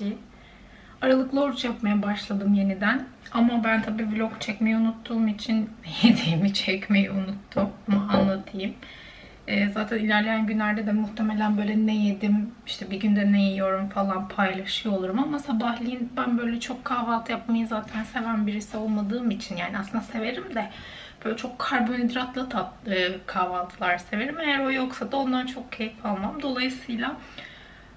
şey. Aralıklı oruç yapmaya başladım yeniden. Ama ben tabii vlog çekmeyi unuttuğum için yediğimi çekmeyi unuttum. Ama anlatayım. Ee, zaten ilerleyen günlerde de muhtemelen böyle ne yedim, işte bir günde ne yiyorum falan paylaşıyor olurum. Ama sabahleyin ben böyle çok kahvaltı yapmayı zaten seven birisi olmadığım için yani aslında severim de böyle çok karbonhidratlı tat, e, kahvaltılar severim. Eğer o yoksa da ondan çok keyif almam. Dolayısıyla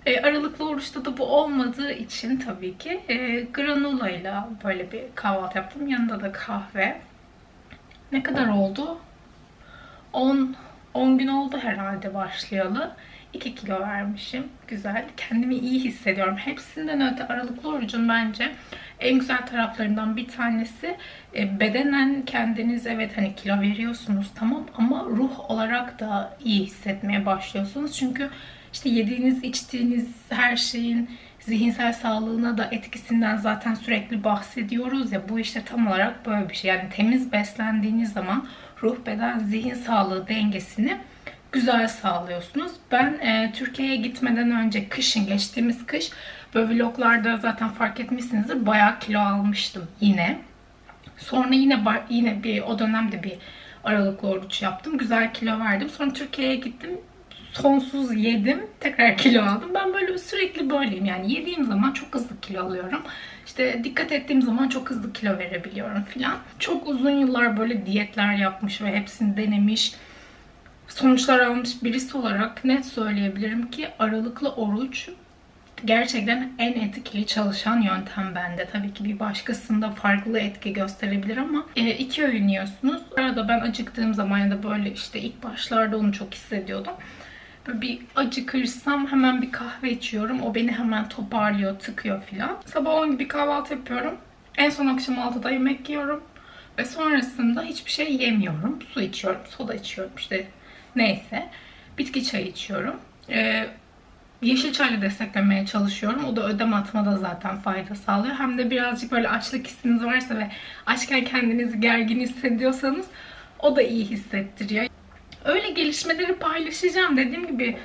e, aralıklı oruçta da bu olmadığı için tabii ki e, granola ile böyle bir kahvaltı yaptım. Yanında da kahve. Ne kadar oldu? 10 10 gün oldu herhalde başlayalı. 2 kilo vermişim. Güzel. Kendimi iyi hissediyorum. Hepsinden öte aralıklı orucun bence en güzel taraflarından bir tanesi e, bedenen kendiniz evet hani kilo veriyorsunuz tamam ama ruh olarak da iyi hissetmeye başlıyorsunuz. Çünkü işte yediğiniz, içtiğiniz her şeyin zihinsel sağlığına da etkisinden zaten sürekli bahsediyoruz ya. Bu işte tam olarak böyle bir şey. Yani temiz beslendiğiniz zaman ruh, beden, zihin sağlığı dengesini güzel sağlıyorsunuz. Ben e, Türkiye'ye gitmeden önce kışın, geçtiğimiz kış böyle vloglarda zaten fark etmişsinizdir bayağı kilo almıştım yine. Sonra yine yine bir o dönemde bir aralıklı oruç yaptım. Güzel kilo verdim. Sonra Türkiye'ye gittim sonsuz yedim. Tekrar kilo aldım. Ben böyle sürekli böyleyim. Yani yediğim zaman çok hızlı kilo alıyorum. İşte dikkat ettiğim zaman çok hızlı kilo verebiliyorum filan. Çok uzun yıllar böyle diyetler yapmış ve hepsini denemiş. Sonuçlar almış birisi olarak net söyleyebilirim ki aralıklı oruç gerçekten en etkili çalışan yöntem bende. Tabii ki bir başkasında farklı etki gösterebilir ama e, iki öğün yiyorsunuz. Arada ben acıktığım zaman ya da böyle işte ilk başlarda onu çok hissediyordum. Böyle bir acıkırsam hemen bir kahve içiyorum. O beni hemen toparlıyor, tıkıyor filan. Sabah 10 gibi kahvaltı yapıyorum. En son akşam 6'da yemek yiyorum. Ve sonrasında hiçbir şey yemiyorum. Su içiyorum, soda içiyorum işte neyse. Bitki çayı içiyorum. Ee, yeşil çayla desteklemeye çalışıyorum. O da ödem atmada zaten fayda sağlıyor. Hem de birazcık böyle açlık hissiniz varsa ve açken kendinizi gergin hissediyorsanız o da iyi hissettiriyor. Öyle gelişmeleri paylaşacağım. Dediğim gibi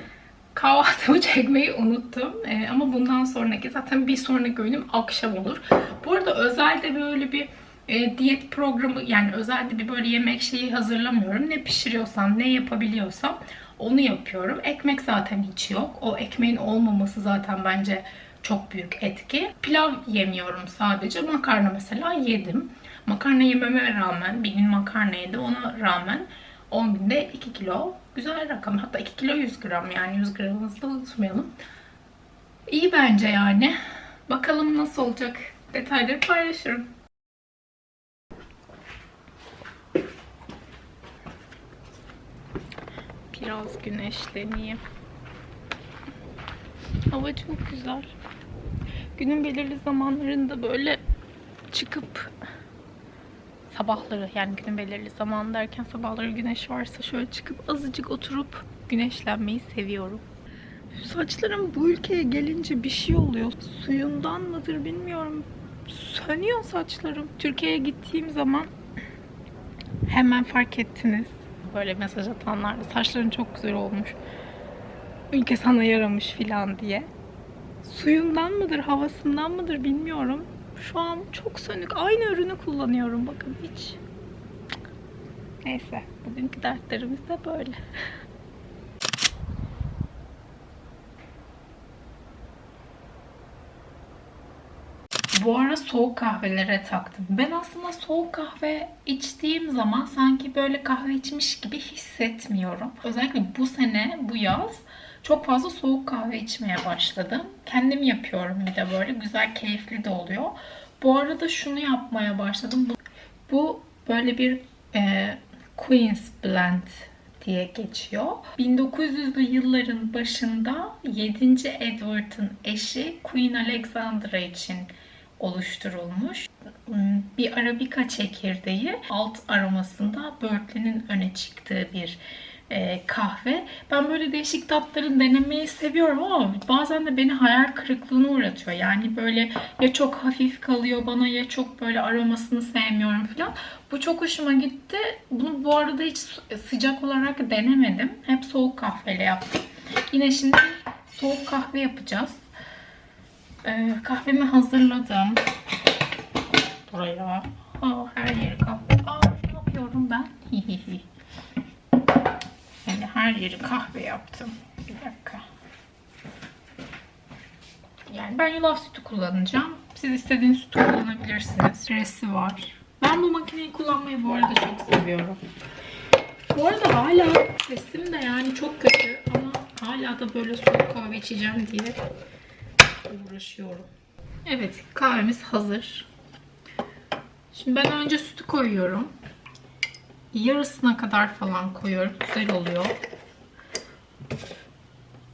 kahvaltımı çekmeyi unuttum. Ee, ama bundan sonraki zaten bir sonraki öğünüm akşam olur. Bu arada özelde böyle bir e, diyet programı yani özelde bir böyle yemek şeyi hazırlamıyorum. Ne pişiriyorsam, ne yapabiliyorsam onu yapıyorum. Ekmek zaten hiç yok. O ekmeğin olmaması zaten bence çok büyük etki. Pilav yemiyorum sadece. Makarna mesela yedim. Makarna yememe rağmen, bir gün makarna yedi ona rağmen 10 günde 2 kilo. Güzel rakam. Hatta 2 kilo 100 gram yani 100 gramımızı da unutmayalım. İyi bence yani. Bakalım nasıl olacak. Detayları paylaşırım. Biraz güneşleneyim. Hava çok güzel. Günün belirli zamanlarında böyle çıkıp sabahları yani günün belirli zaman derken sabahları güneş varsa şöyle çıkıp azıcık oturup güneşlenmeyi seviyorum. Saçlarım bu ülkeye gelince bir şey oluyor. Suyundan mıdır bilmiyorum. Sönüyor saçlarım. Türkiye'ye gittiğim zaman hemen fark ettiniz. Böyle mesaj atanlar saçların çok güzel olmuş. Ülke sana yaramış filan diye. Suyundan mıdır, havasından mıdır bilmiyorum. Şu an çok sönük. Aynı ürünü kullanıyorum. Bakın hiç. Neyse. Bugünkü dertlerimiz de böyle. Bu ara soğuk kahvelere taktım. Ben aslında soğuk kahve içtiğim zaman sanki böyle kahve içmiş gibi hissetmiyorum. Özellikle bu sene, bu yaz çok fazla soğuk kahve içmeye başladım. Kendim yapıyorum bir de böyle. Güzel, keyifli de oluyor. Bu arada şunu yapmaya başladım. Bu, bu böyle bir e, Queen's Blend diye geçiyor. 1900'lü yılların başında 7. Edward'ın eşi Queen Alexandra için oluşturulmuş. Bir arabika çekirdeği alt aromasında börtlenin öne çıktığı bir e, kahve. Ben böyle değişik tatları denemeyi seviyorum ama bazen de beni hayal kırıklığına uğratıyor. Yani böyle ya çok hafif kalıyor bana ya çok böyle aromasını sevmiyorum falan. Bu çok hoşuma gitti. Bunu bu arada hiç sıcak olarak denemedim. Hep soğuk kahveyle yaptım. Yine şimdi soğuk kahve yapacağız. Ee, kahvemi hazırladım. Buraya. Aa, her yeri kahve. Aa, ne yapıyorum ben? Hihihi. Yani her yeri kahve yaptım. Bir dakika. Yani ben yulaf sütü kullanacağım. Siz istediğiniz sütü kullanabilirsiniz. Resi var. Ben bu makineyi kullanmayı bu arada çok seviyorum. Bu arada hala sesim de yani çok kötü ama hala da böyle soğuk kahve içeceğim diye uğraşıyorum. Evet kahvemiz hazır. Şimdi ben önce sütü koyuyorum. Yarısına kadar falan koyuyorum. Güzel oluyor.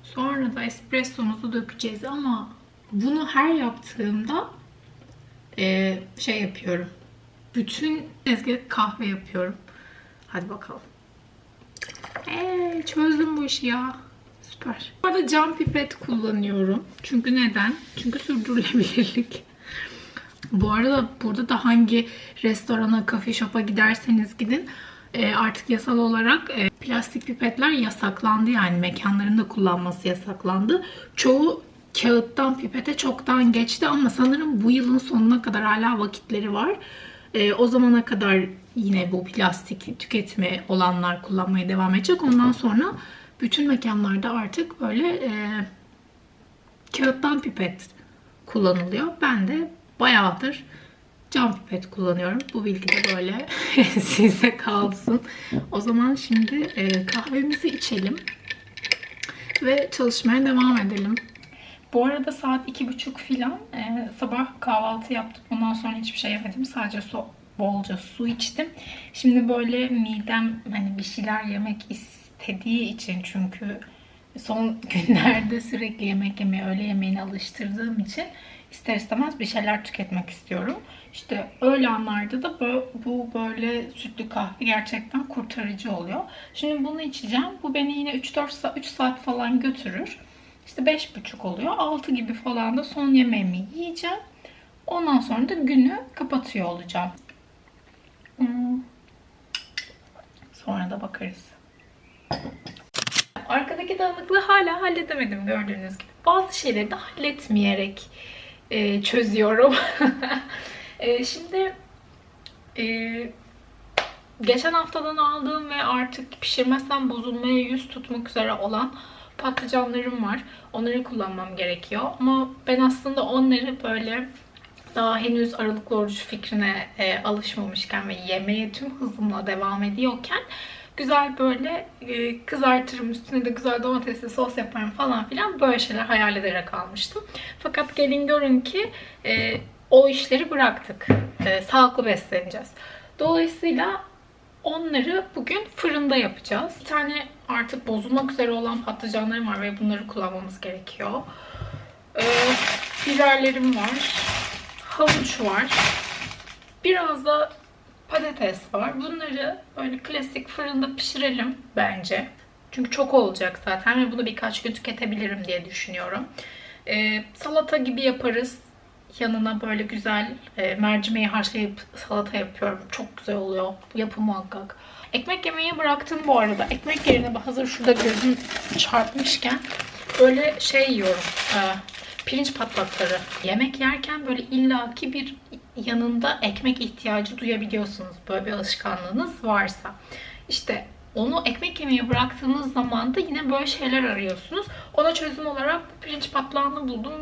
Sonra da espressomuzu dökeceğiz ama bunu her yaptığımda e, şey yapıyorum. Bütün tezgah kahve yapıyorum. Hadi bakalım. Eee çözdüm bu işi ya. Süper. Bu arada cam pipet kullanıyorum. Çünkü neden? Çünkü sürdürülebilirlik. Bu arada burada da hangi restorana, kafe shop'a giderseniz gidin e, artık yasal olarak e, plastik pipetler yasaklandı yani mekanlarında kullanması yasaklandı. Çoğu kağıttan pipete çoktan geçti ama sanırım bu yılın sonuna kadar hala vakitleri var. E, o zamana kadar yine bu plastik tüketimi olanlar kullanmaya devam edecek. Ondan sonra bütün mekanlarda artık böyle kağıttan pipet kullanılıyor. Ben de bayağıdır cam pipet kullanıyorum. Bu bilgi de böyle size kalsın. O zaman şimdi e, kahvemizi içelim ve çalışmaya devam edelim. Bu arada saat iki buçuk filan e, sabah kahvaltı yaptım. Ondan sonra hiçbir şey yemedim. Sadece su, bolca su içtim. Şimdi böyle midem hani bir şeyler yemek istediği için çünkü son günlerde sürekli yemek yemeye, öğle yemeğine alıştırdığım için ister istemez bir şeyler tüketmek istiyorum. İşte öyle anlarda da bu böyle sütlü kahve gerçekten kurtarıcı oluyor. Şimdi bunu içeceğim. Bu beni yine 3-4 saat, 3 saat falan götürür. İşte 5.30 oluyor. 6 gibi falan da son yemeğimi yiyeceğim. Ondan sonra da günü kapatıyor olacağım. Hmm. Sonra da bakarız. Arkadaki dağınıklığı hala halledemedim gördüğünüz gibi. Bazı şeyleri de halletmeyerek e, çözüyorum. e, şimdi e, geçen haftadan aldığım ve artık pişirmezsem bozulmaya yüz tutmak üzere olan patlıcanlarım var. Onları kullanmam gerekiyor. Ama ben aslında onları böyle daha henüz aralıklı oruç fikrine e, alışmamışken ve yemeğe tüm hızımla devam ediyorken güzel böyle e, kızartırım üstüne de güzel domatesli sos yaparım falan filan böyle şeyler hayal ederek almıştım. Fakat gelin görün ki e, o işleri bıraktık. E, sağlıklı besleneceğiz. Dolayısıyla onları bugün fırında yapacağız. Bir tane artık bozulmak üzere olan patlıcanlarım var ve bunları kullanmamız gerekiyor. Biberlerim var. Havuç var. Biraz da patates var. Bunları böyle klasik fırında pişirelim bence. Çünkü çok olacak zaten ve bunu birkaç gün tüketebilirim diye düşünüyorum. Ee, salata gibi yaparız. Yanına böyle güzel e, mercimeği haşlayıp salata yapıyorum. Çok güzel oluyor. Yapı muhakkak. Ekmek yemeği bıraktım bu arada. Ekmek yerine hazır şurada gözüm çarpmışken böyle şey yiyorum. E, pirinç patlakları. Yemek yerken böyle illaki bir yanında ekmek ihtiyacı duyabiliyorsunuz. Böyle bir alışkanlığınız varsa. İşte onu ekmek yemeye bıraktığınız zaman da yine böyle şeyler arıyorsunuz. Ona çözüm olarak pirinç patlağını buldum.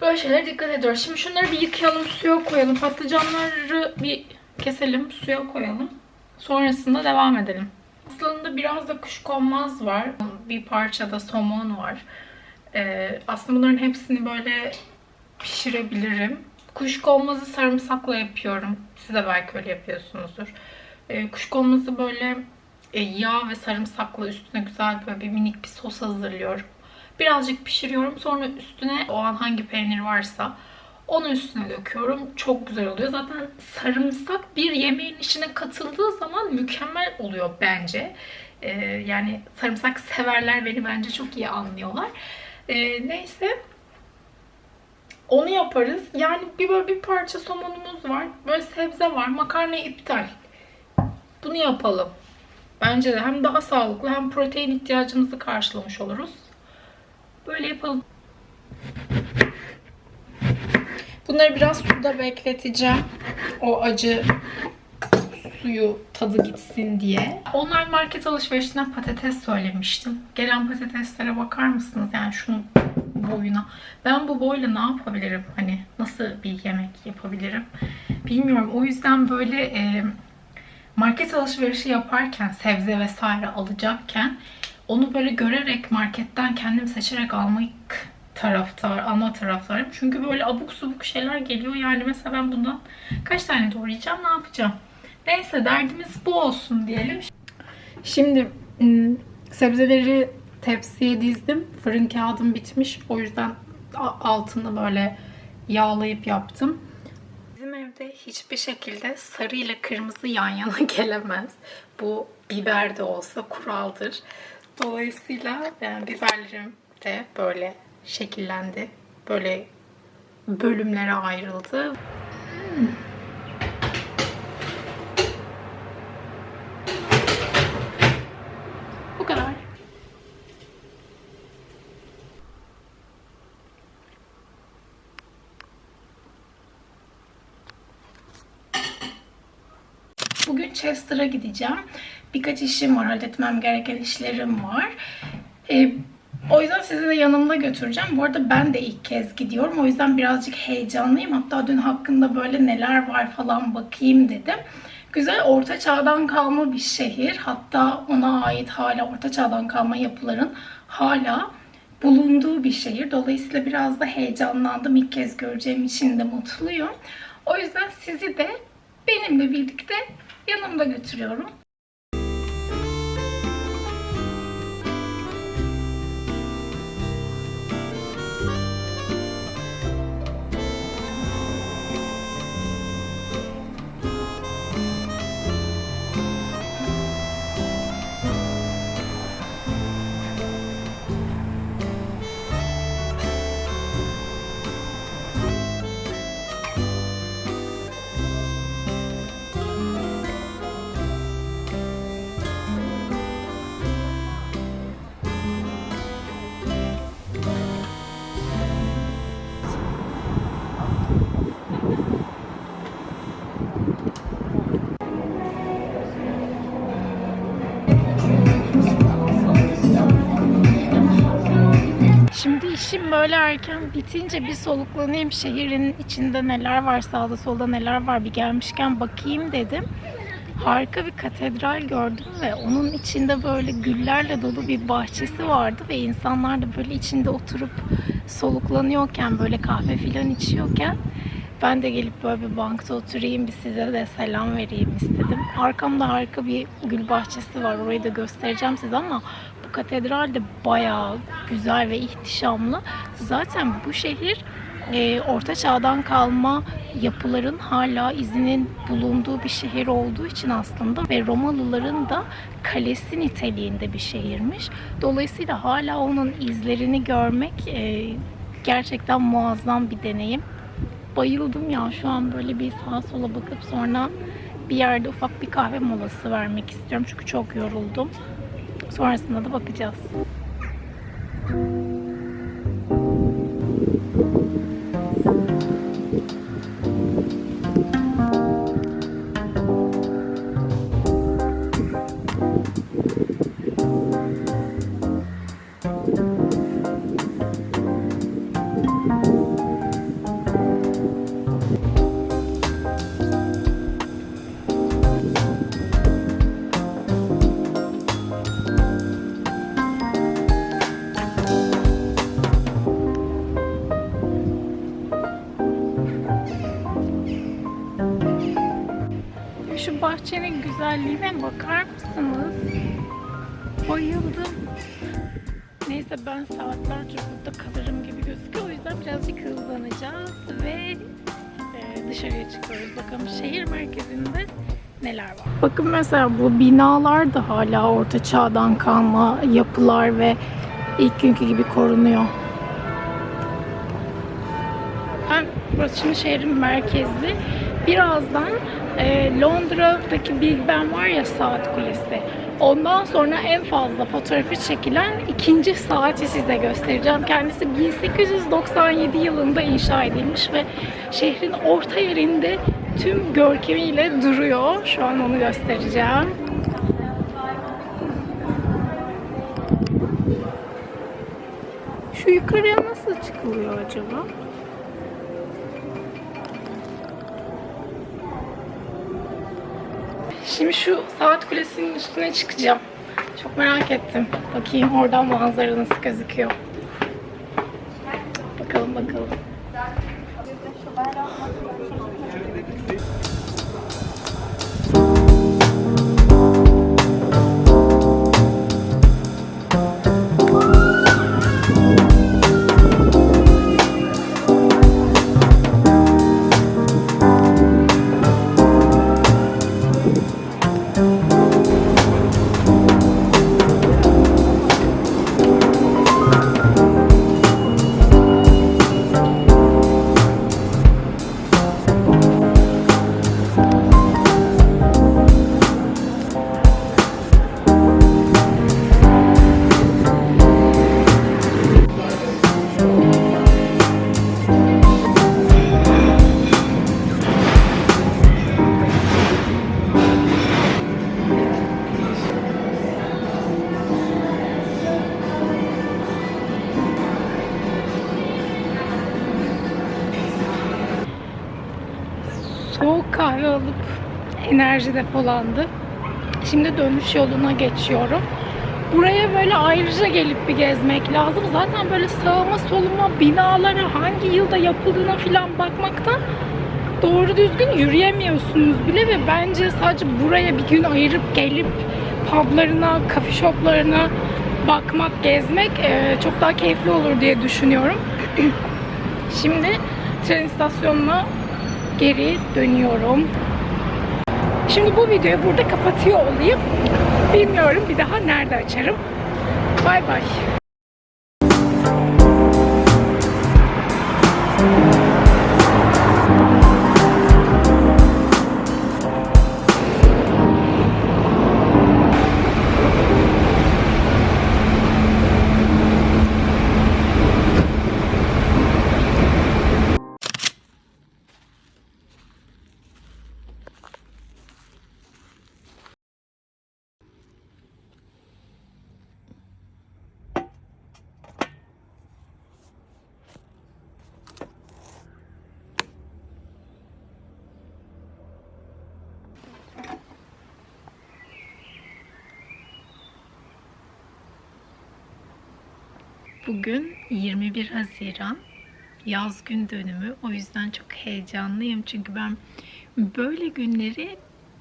Böyle şeylere dikkat ediyoruz. Şimdi şunları bir yıkayalım, suya koyalım. Patlıcanları bir keselim, suya koyalım. Sonrasında devam edelim. Aslında biraz da kuşkonmaz var. Bir parça da somon var. Ee, aslında bunların hepsini böyle pişirebilirim. Kuşkonmazı sarımsakla yapıyorum. Siz de belki öyle yapıyorsunuzdur. Ee, kuşkonmazı böyle e, yağ ve sarımsakla üstüne güzel böyle bir minik bir sos hazırlıyorum. Birazcık pişiriyorum. Sonra üstüne o an hangi peynir varsa onu üstüne döküyorum. Çok güzel oluyor. Zaten sarımsak bir yemeğin içine katıldığı zaman mükemmel oluyor bence. Ee, yani sarımsak severler beni bence çok iyi anlıyorlar. Ee, neyse. Onu yaparız. Yani bir böyle bir parça somonumuz var. Böyle sebze var. Makarna iptal. Bunu yapalım. Bence de hem daha sağlıklı hem protein ihtiyacımızı karşılamış oluruz. Böyle yapalım. Bunları biraz suda bekleteceğim. O acı suyu tadı gitsin diye. Online market alışverişinden patates söylemiştim. Gelen patateslere bakar mısınız? Yani boyuna. Ben bu boyla ne yapabilirim? Hani nasıl bir yemek yapabilirim? Bilmiyorum. O yüzden böyle e, market alışverişi yaparken sebze vesaire alacakken onu böyle görerek marketten kendim seçerek almak taraftar, alma taraftarım. Çünkü böyle abuk subuk şeyler geliyor. Yani mesela ben bundan kaç tane doğrayacağım, ne yapacağım? Neyse derdimiz bu olsun diyelim. Şimdi sebzeleri tepsiye dizdim. Fırın kağıdım bitmiş. O yüzden altını böyle yağlayıp yaptım. Bizim evde hiçbir şekilde sarı ile kırmızı yan yana gelemez. Bu biber de olsa kuraldır. Dolayısıyla yani biberlerim de böyle şekillendi. Böyle bölümlere ayrıldı. Hmm. Bu kadar. Bugün Chester'a gideceğim. Birkaç işim var, halletmem gereken işlerim var. Ee, o yüzden sizi de yanımda götüreceğim. Bu arada ben de ilk kez gidiyorum. O yüzden birazcık heyecanlıyım. Hatta dün hakkında böyle neler var falan bakayım dedim. Güzel orta çağdan kalma bir şehir. Hatta ona ait hala orta çağdan kalma yapıların hala bulunduğu bir şehir. Dolayısıyla biraz da heyecanlandım. İlk kez göreceğim için de mutluyum. O yüzden sizi de benimle birlikte yanımda götürüyorum. İşim böyle erken bitince bir soluklanayım. Şehrin içinde neler var, sağda solda neler var bir gelmişken bakayım dedim. Harika bir katedral gördüm ve onun içinde böyle güllerle dolu bir bahçesi vardı ve insanlar da böyle içinde oturup soluklanıyorken böyle kahve filan içiyorken ben de gelip böyle bir bankta oturayım bir size de selam vereyim istedim. Arkamda harika bir gül bahçesi var. Orayı da göstereceğim size ama katedral de bayağı güzel ve ihtişamlı. Zaten bu şehir e, orta çağdan kalma yapıların hala izinin bulunduğu bir şehir olduğu için aslında ve Romalıların da kalesi niteliğinde bir şehirmiş. Dolayısıyla hala onun izlerini görmek e, gerçekten muazzam bir deneyim. Bayıldım ya şu an böyle bir sağa sola bakıp sonra bir yerde ufak bir kahve molası vermek istiyorum çünkü çok yoruldum. Sonrasında da bakacağız. Bahçenin güzelliğine bakar mısınız? Bayıldım. Neyse ben saatlerce burada kalırım gibi gözüküyor. O yüzden birazcık hızlanacağız ve e, dışarıya çıkıyoruz. Bakalım şehir merkezinde neler var. Bakın mesela bu binalar da hala orta çağdan kalma yapılar ve ilk günkü gibi korunuyor. Ben burası şimdi şehrin merkezi. Birazdan e, Londra'daki Big Ben var ya saat kulesi. Ondan sonra en fazla fotoğrafı çekilen ikinci saati size göstereceğim. Kendisi 1897 yılında inşa edilmiş ve şehrin orta yerinde tüm görkemiyle duruyor. Şu an onu göstereceğim. Şu yukarıya nasıl çıkılıyor acaba? Şimdi şu saat kulesinin üstüne çıkacağım. Çok merak ettim. Bakayım oradan manzara nasıl gözüküyor. Bakalım bakalım. Soğuk kahve alıp enerji depolandı. Şimdi dönüş yoluna geçiyorum. Buraya böyle ayrıca gelip bir gezmek lazım. Zaten böyle sağıma soluma binalara hangi yılda yapıldığına falan bakmaktan doğru düzgün yürüyemiyorsunuz bile ve bence sadece buraya bir gün ayırıp gelip publarına, kafe shoplarına bakmak, gezmek e, çok daha keyifli olur diye düşünüyorum. Şimdi tren istasyonuna geri dönüyorum. Şimdi bu videoyu burada kapatıyor olayım. Bilmiyorum bir daha nerede açarım. Bay bay. Bugün 21 Haziran yaz gün dönümü. O yüzden çok heyecanlıyım. Çünkü ben böyle günleri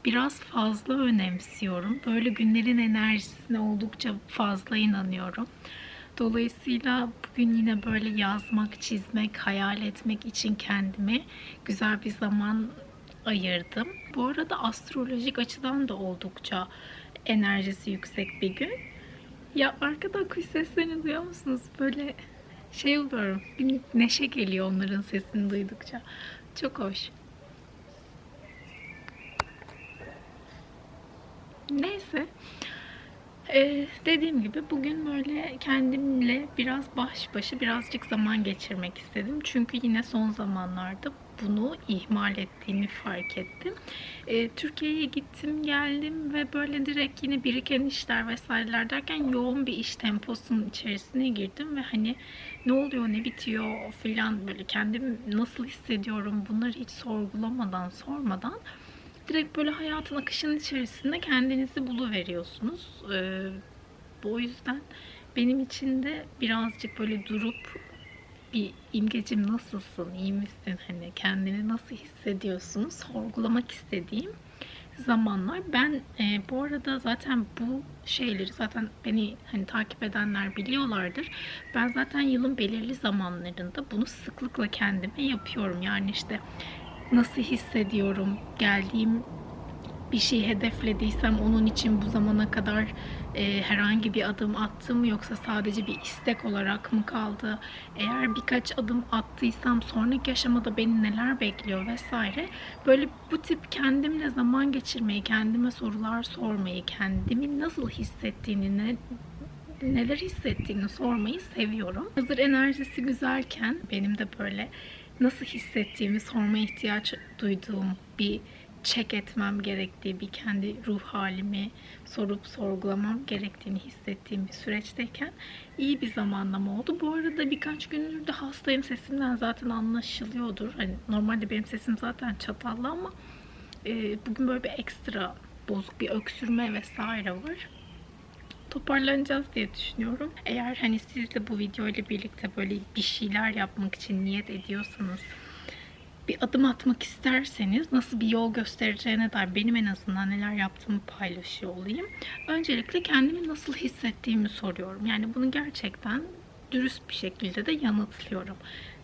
biraz fazla önemsiyorum. Böyle günlerin enerjisine oldukça fazla inanıyorum. Dolayısıyla bugün yine böyle yazmak, çizmek, hayal etmek için kendime güzel bir zaman ayırdım. Bu arada astrolojik açıdan da oldukça enerjisi yüksek bir gün. Ya arkada kuş seslerini duyuyor musunuz? Böyle şey oluyorum. Bir neşe geliyor onların sesini duydukça. Çok hoş. Neyse. Ee, dediğim gibi bugün böyle kendimle biraz baş başa birazcık zaman geçirmek istedim. Çünkü yine son zamanlarda bunu ihmal ettiğimi fark ettim. Ee, Türkiye'ye gittim geldim ve böyle direkt yine biriken işler vesaireler derken yoğun bir iş temposunun içerisine girdim ve hani ne oluyor ne bitiyor filan böyle kendim nasıl hissediyorum bunları hiç sorgulamadan sormadan direkt böyle hayatın akışının içerisinde kendinizi buluveriyorsunuz. Ee, bu o yüzden benim için de birazcık böyle durup bir imgecim nasılsın, iyi misin, hani kendini nasıl hissediyorsun sorgulamak istediğim zamanlar. Ben e, bu arada zaten bu şeyleri zaten beni hani takip edenler biliyorlardır. Ben zaten yılın belirli zamanlarında bunu sıklıkla kendime yapıyorum. Yani işte nasıl hissediyorum, geldiğim bir şey hedeflediysem onun için bu zamana kadar e, herhangi bir adım attım yoksa sadece bir istek olarak mı kaldı? Eğer birkaç adım attıysam sonraki aşamada beni neler bekliyor vesaire. Böyle bu tip kendimle zaman geçirmeyi, kendime sorular sormayı, kendimi nasıl hissettiğini, ne, neler hissettiğini sormayı seviyorum. Hazır enerjisi güzelken benim de böyle nasıl hissettiğimi sormaya ihtiyaç duyduğum bir check etmem gerektiği, bir kendi ruh halimi sorup sorgulamam gerektiğini hissettiğim bir süreçteyken iyi bir zamanlama oldu. Bu arada birkaç gündür de hastayım sesimden zaten anlaşılıyordur. Hani normalde benim sesim zaten çatallı ama e, bugün böyle bir ekstra bozuk bir öksürme vesaire var toparlanacağız diye düşünüyorum. Eğer hani siz de bu video ile birlikte böyle bir şeyler yapmak için niyet ediyorsanız bir adım atmak isterseniz nasıl bir yol göstereceğine dair benim en azından neler yaptığımı paylaşıyor olayım. Öncelikle kendimi nasıl hissettiğimi soruyorum. Yani bunu gerçekten dürüst bir şekilde de yanıtlıyorum.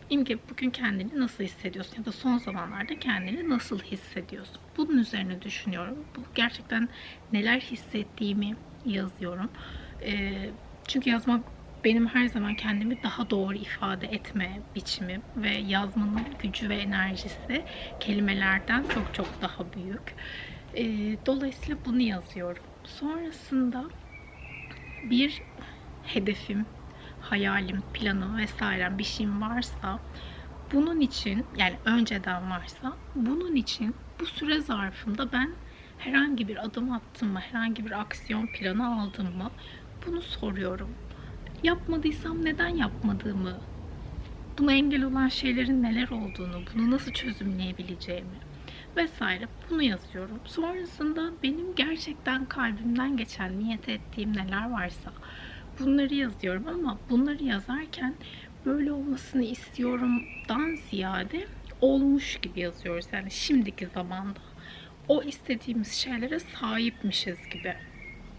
İmge bugün kendini nasıl hissediyorsun ya da son zamanlarda kendini nasıl hissediyorsun? Bunun üzerine düşünüyorum. Bu gerçekten neler hissettiğimi yazıyorum. Ee, çünkü yazmak benim her zaman kendimi daha doğru ifade etme biçimim ve yazmanın gücü ve enerjisi kelimelerden çok çok daha büyük. Ee, dolayısıyla bunu yazıyorum. Sonrasında bir hedefim, hayalim, planım vesaire bir şeyim varsa bunun için yani önceden varsa bunun için bu süre zarfında ben herhangi bir adım attım mı, herhangi bir aksiyon planı aldım mı bunu soruyorum. Yapmadıysam neden yapmadığımı, buna engel olan şeylerin neler olduğunu, bunu nasıl çözümleyebileceğimi vesaire bunu yazıyorum. Sonrasında benim gerçekten kalbimden geçen, niyet ettiğim neler varsa bunları yazıyorum ama bunları yazarken böyle olmasını istiyorumdan ziyade olmuş gibi yazıyoruz. Yani şimdiki zamanda o istediğimiz şeylere sahipmişiz gibi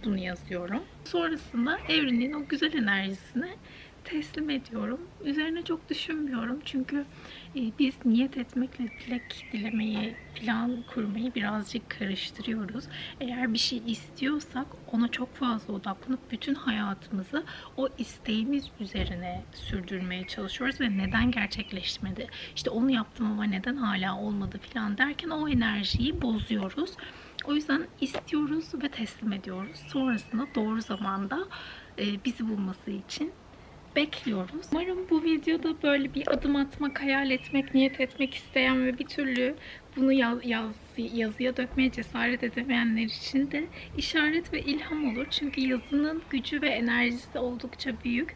bunu yazıyorum. Sonrasında evrenin o güzel enerjisine teslim ediyorum. Üzerine çok düşünmüyorum çünkü e, biz niyet etmekle dilek dilemeyi, plan kurmayı birazcık karıştırıyoruz. Eğer bir şey istiyorsak ona çok fazla odaklanıp bütün hayatımızı o isteğimiz üzerine sürdürmeye çalışıyoruz ve neden gerçekleşmedi? İşte onu yaptım ama neden hala olmadı falan derken o enerjiyi bozuyoruz. O yüzden istiyoruz ve teslim ediyoruz. Sonrasında doğru zamanda e, bizi bulması için bekliyoruz. Umarım bu videoda böyle bir adım atmak, hayal etmek, niyet etmek isteyen ve bir türlü bunu yaz, yaz, yazıya dökmeye cesaret edemeyenler için de işaret ve ilham olur. Çünkü yazının gücü ve enerjisi oldukça büyük.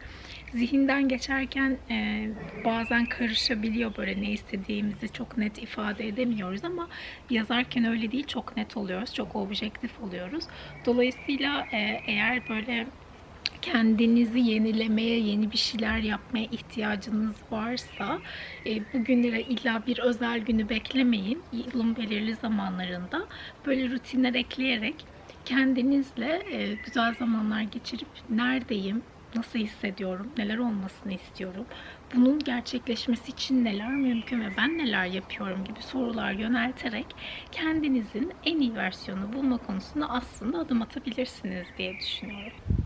Zihinden geçerken e, bazen karışabiliyor böyle ne istediğimizi çok net ifade edemiyoruz ama yazarken öyle değil çok net oluyoruz, çok objektif oluyoruz. Dolayısıyla e, eğer böyle kendinizi yenilemeye, yeni bir şeyler yapmaya ihtiyacınız varsa e, bugünlere illa bir özel günü beklemeyin. Yılın belirli zamanlarında böyle rutinler ekleyerek kendinizle e, güzel zamanlar geçirip neredeyim, nasıl hissediyorum, neler olmasını istiyorum, bunun gerçekleşmesi için neler mümkün ve ben neler yapıyorum gibi sorular yönelterek kendinizin en iyi versiyonu bulma konusunda aslında adım atabilirsiniz diye düşünüyorum.